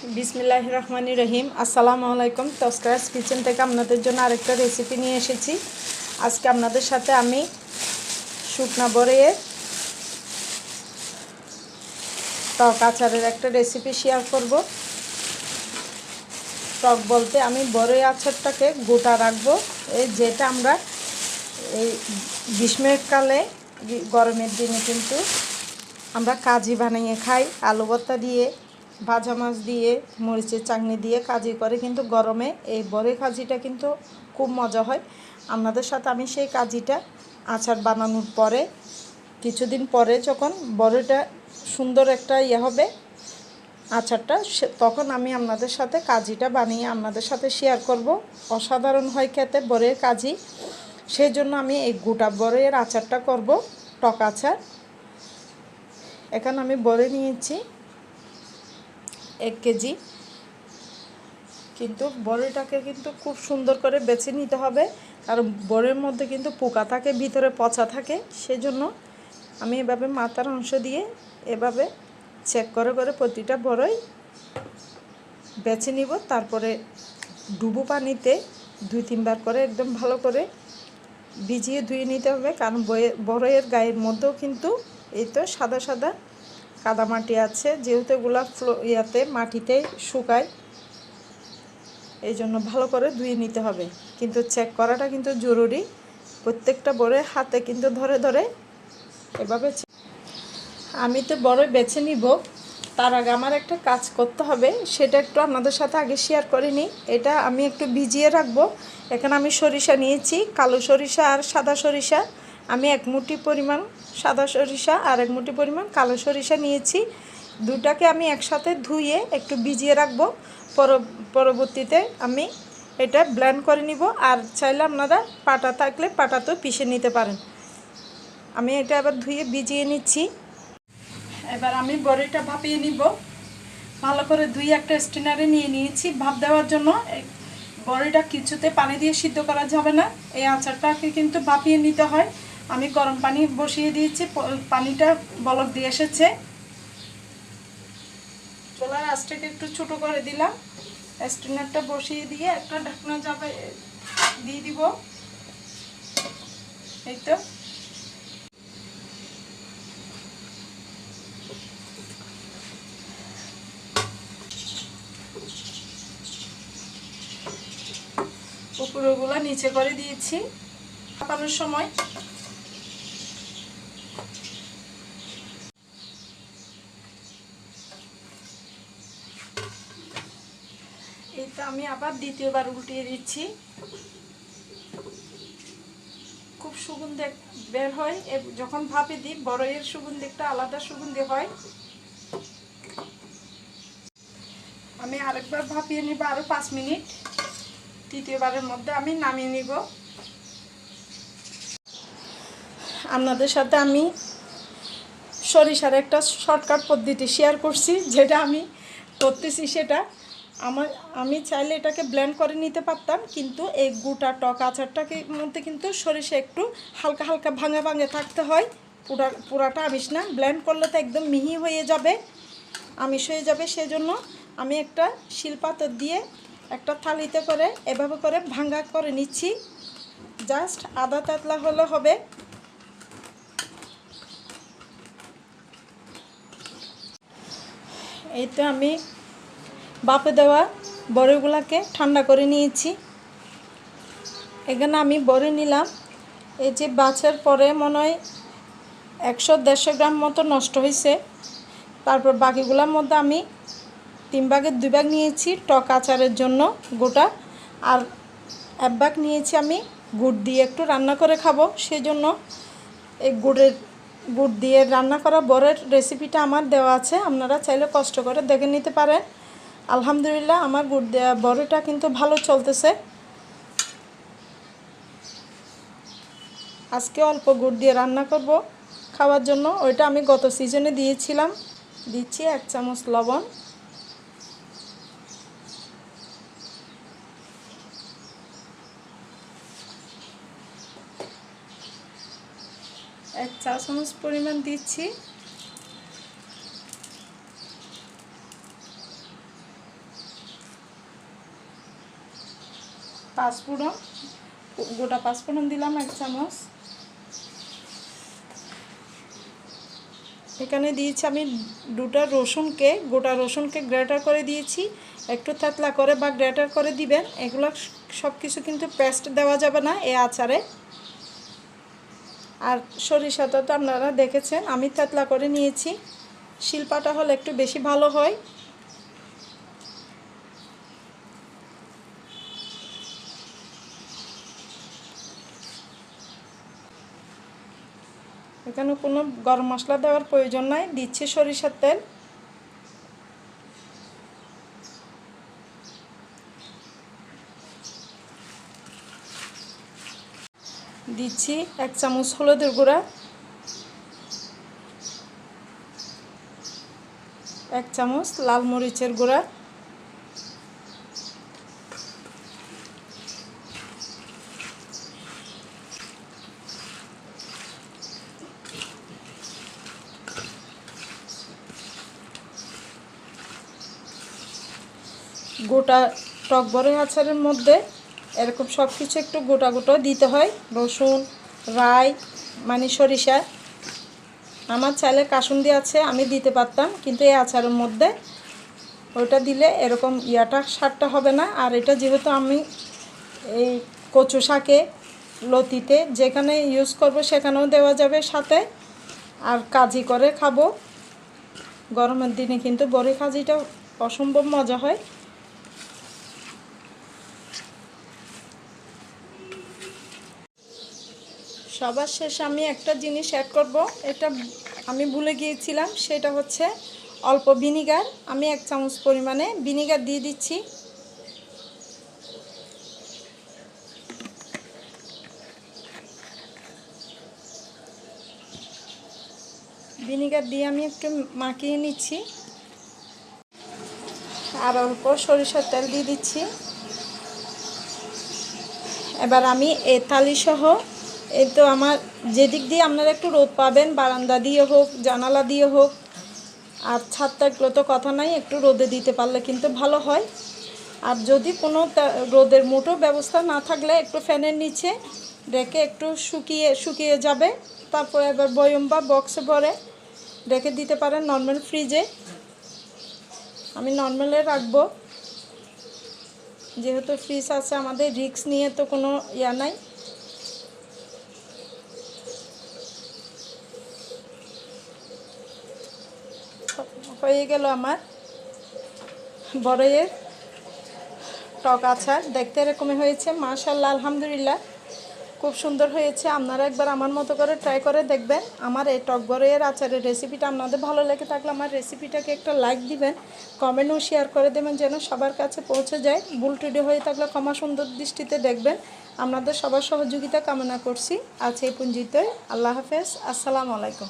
বিসমিল্লাহ রহমানি রহিম। আসসালামু আলাইকুম। তস্করাস কিচেন থেকে আপনাদের জন্য আরেকটা রেসিপি নিয়ে এসেছি। আজকে আপনাদের সাথে আমি শুকনা বড়িয়ে টক আচারের একটা রেসিপি শেয়ার করব। টক বলতে আমি বড়ই আচারটাকে গোটা রাখব। এই যেটা আমরা এই গ্রীষ্মকালে গরমের দিনে কিন্তু আমরা কাজি বানিয়ে খাই, আলু ভর্তা দিয়ে ভাজা মাছ দিয়ে, মরিচের চাটনি দিয়ে কাজি করে, কিন্তু গরমে এই বড়ি কাজিটা কিন্তু খুব মজা হয়। আপনাদের সাথে আমি সেই কাজিটা আচার বানানোর পরে, কিছুদিন পরে যখন বড়িটা সুন্দর একটা ইয়ে হবে আচারটা তখন আমি আপনাদের সাথে কাজিটা বানিয়ে আপনাদের সাথে শেয়ার করব। অসাধারণ হয় খেতে বড়ের কাজি। সেই জন্য আমি এই গোটা বড়ের আচারটা করব, টক আচার। এখানে আমি বড়ে নিয়েছি। এক কেজি। কিন্তু বড়িটাকে কিন্তু খুব সুন্দর করে বেছে নিতে হবে। কারণ বড়ির মধ্যে কিন্তু পোকা থাকে, ভিতরে পচা থাকে। সেজন্য আমি এভাবে মাথার অংশ দিয়ে এভাবে চেক করে করে প্রতিটা বড়ই বেছে নিব। তারপরে ডুবো পানিতে দুই তিনবার করে একদম ভালো করে ভিজিয়ে ধুয়ে নিতে হবে। কারণ বড়ইয়ের গায়ের মধ্যেও কিন্তু এই তো সাদা সাদা কাদামাটি আছে, যেহেতু এগুলা ফ্লো ইয়াতে মাটিতে শুকায় এই জন্য ভালো করে ধুয়ে নিতে হবে। কিন্তু চেক করাটা কিন্তু জরুরি। প্রত্যেকটা বড়ে হাতে কিন্তু ধরে ধরে এভাবে আমি তো বড় বেছে নিব। তার আগে আমার একটা কাজ করতে হবে। সেটা একটু আপনাদের সাথে আগে শেয়ার করে নিই। এটা আমি একটু ভিজিয়ে রাখব। এখানে আমি সরিষা নিয়েছি, কালো সরিষা আর সাদা সরিষা। আমি এক মুঠি পরিমাণ সাদা সরিষা আর এক মুঠি পরিমাণ কালো সরিষা নিয়েছি। দুটাকে আমি একসাথে ধুয়ে একটু ভিজিয়ে রাখব। পর- পরবর্তীতে আমি এটা ব্ল্যান্ড করে নিব। আর চাইলে আপনারা পাটা থাকলে পাটাতেও পিষে নিতে পারেন। আমি এটা আবার ধুয়ে ভিজিয়ে নিচ্ছি। এবার আমি বড়িটা ভাপিয়ে নিব। ভালো করে দুই একটা স্টিনারে নিয়ে নিয়েছি। ভাপ দেওয়ার জন্য বড়িটা কিছুতে পানি দিয়ে সিদ্ধ করা যাবে না। এই আচারটাকে কিন্তু ভাপিয়ে নিতে হয়। আমি গরম পানি বসিয়ে দিয়েছি পানিটা বলক দিয়ে এসেছে। চোলার আঁচটাকে একটু ছোট করে দিলাম। স্টিনারটা বসিয়ে দিয়ে একটা ঢাকনা যাবে দিয়ে দিব। এই তো। উপরগুলো নিচে করে দিয়েছি। চাপানোর সময় আমি আবার দ্বিতীয়বার উল্টিয়ে দিচ্ছি। খুব সুগন্ধি বের হয়। যখন ভাপে দিই, বড়ইয়ের সুগন্ধি, একটা আলাদা সুগন্ধি হয়। আমি আরেকবার ভাপিয়ে নিব আরও পাঁচ মিনিট। তৃতীয়বারের মধ্যে আমি নামিয়ে নিব। আপনাদের সাথে আমি সরিষার একটা শর্টকাট পদ্ধতি শেয়ার করছি, যেটা আমি করতেছি সেটা আমার, আমি চাইলে এটাকে ব্লেন্ড করে নিতে পারতাম, কিন্তু এই গোটা টক আচারটাকে মধ্যে কিন্তু সরিষা একটু হালকা হালকা ভাঙে ভাঙে থাকতে হয়। পুরা, পুরাটা আমিষ না ব্লেন্ড করলে তো একদম মিহি হয়ে যাবে, আমিষ হয়ে যাবে। সেজন্য আমি একটা শিলপাতর দিয়ে একটা থালিতে করে এভাবে করে ভাঙ্গা করে নিচ্ছি। জাস্ট আদা তাতলা হলে হবে। এই তো আমি বাপে দেওয়া বড়িগুলাকে ঠান্ডা করে নিয়েছি। এখানে আমি বড়ি নিলাম। এই যে বাছার পরে মনে হয় একশো দেড়শো গ্রাম মতো নষ্ট হয়েছে। তারপর বাকিগুলোর মধ্যে আমি তিন ভাগের দুই ভাগ নিয়েছি টক আচারের জন্য গোটা। আর এক ভাগ নিয়েছি আমি গুড় দিয়ে একটু রান্না করে খাব। সেই জন্য এই গুড়ের, গুড় দিয়ে রান্না করা বরের রেসিপিটা আমার দেওয়া আছে। আপনারা চাইলে কষ্ট করে দেখে নিতে পারেন। আলহামদুলিল্লাহ, আমার গুড় দেওয়া বড়িটা কিন্তু ভালো চলতেছে। আজকে অল্প গুড় দিয়ে রান্না করব। খাওয়ার জন্য ওইটা আমি গত সিজনে দিয়েছিলাম। দিচ্ছি এক চামচ লবণ। এক চা চামচ পরিমাণ দিচ্ছি। পাঁচফোড়ন গোটা পাঁচফোড়ন দিলাম এক চামচ। এখানে দিয়েছি আমি দুটো রসুনকে, গোটা রসুনকে গ্রেটার করে দিয়েছি। একটু থেতলা করে বা গ্রেটার করে দিবেন, এগুলো সব কিছু কিন্তু পেস্ট দেওয়া যাবে না এ আচারে। আর সরিষাটা তো আপনারা দেখেছেন, আমি থেতলা করে নিয়েছি। শিল্পাটা হলে একটু বেশি ভালো হয়। এখানে কোনো গরম মশলা দেওয়ার প্রয়োজন নাই। দিচ্ছি সরিষার তেল। দিচ্ছি এক চামচ হলুদের গুঁড়া। এক চামচ লাল মরিচের গুঁড়া। গোটা টক বড়ই আচারের মধ্যে এরকম সব কিছু একটু গোটা গোটা দিতে হয়। রসুন, রাই মানে সরিষা। আমার চাইলে কাসুন্দি আছে, আমি দিতে পারতাম, কিন্তু এই আচারের মধ্যে ওইটা দিলে এরকম ইয়াটা সারটা হবে না। আর এটা যেহেতু আমি এই কচু শাকে, লতিতে যেখানে ইউজ করব সেখানেও দেওয়া যাবে সাথে। আর কাজি করে খাব। গরমের দিনে কিন্তু বড়ি কাজিটা অসম্ভব মজা হয়। সবার শেষে আমি একটা জিনিস অ্যাড করব। এটা আমি ভুলে গিয়েছিলাম, সেটা হচ্ছে অল্প ভিনিগার। আমি এক চামচ পরিমাণে ভিনিগার দিয়ে দিচ্ছি। ভিনিগার দিয়ে আমি একটু মাখিয়ে নিচ্ছি। আর অল্প সরিষার তেল দিয়ে দিচ্ছি। এবার আমি এ থালি সহ এই তো আমার যেদিক দিয়ে আপনারা একটু রোদ পাবেন, বারান্দা দিয়ে হোক, জানালা দিয়ে হোক, আর ছাদ থাকলে তো কথা নাই, একটু রোদে দিতে পারলে কিন্তু ভালো হয়। আর যদি কোনো রোদের মোটো ব্যবস্থা না থাকলে একটু ফ্যানের নিচে রেখে একটু শুকিয়ে শুকিয়ে যাবে, তারপরে এবার বয়ম বা বক্সে ভরে রেখে দিতে পারেন নর্মাল ফ্রিজে। আমি নর্মালে রাখব। যেহেতু ফ্রিজ আছে, আমাদের রিক্স নিয়ে তো কোনো ইয়া নাই। হয়ে গেল আমার বড়ইয়ের টক আচার। দেখতে এরকমই হয়েছে মাশাল্লাহ আলহামদুলিল্লাহ। খুব সুন্দর হয়েছে, আপনারা একবার আমার মতো করে ট্রাই করে দেখবেন। আমার এই টক বড়ইয়ের আচারের রেসিপিটা আপনাদের ভালো লেগে থাকলে আমার রেসিপিটাকে একটা লাইক দিবেন কমেন্টও শেয়ার করে দেবেন যেন সবার কাছে পৌঁছে যায়। ভুল টুডি হয়ে থাকলে ক্ষমা সুন্দর দৃষ্টিতে দেখবেন। আপনাদের সবার সহযোগিতা কামনা করছি। আজ এই পুঞ্জিতে আল্লাহ হাফেজ। আসসালামু আলাইকুম।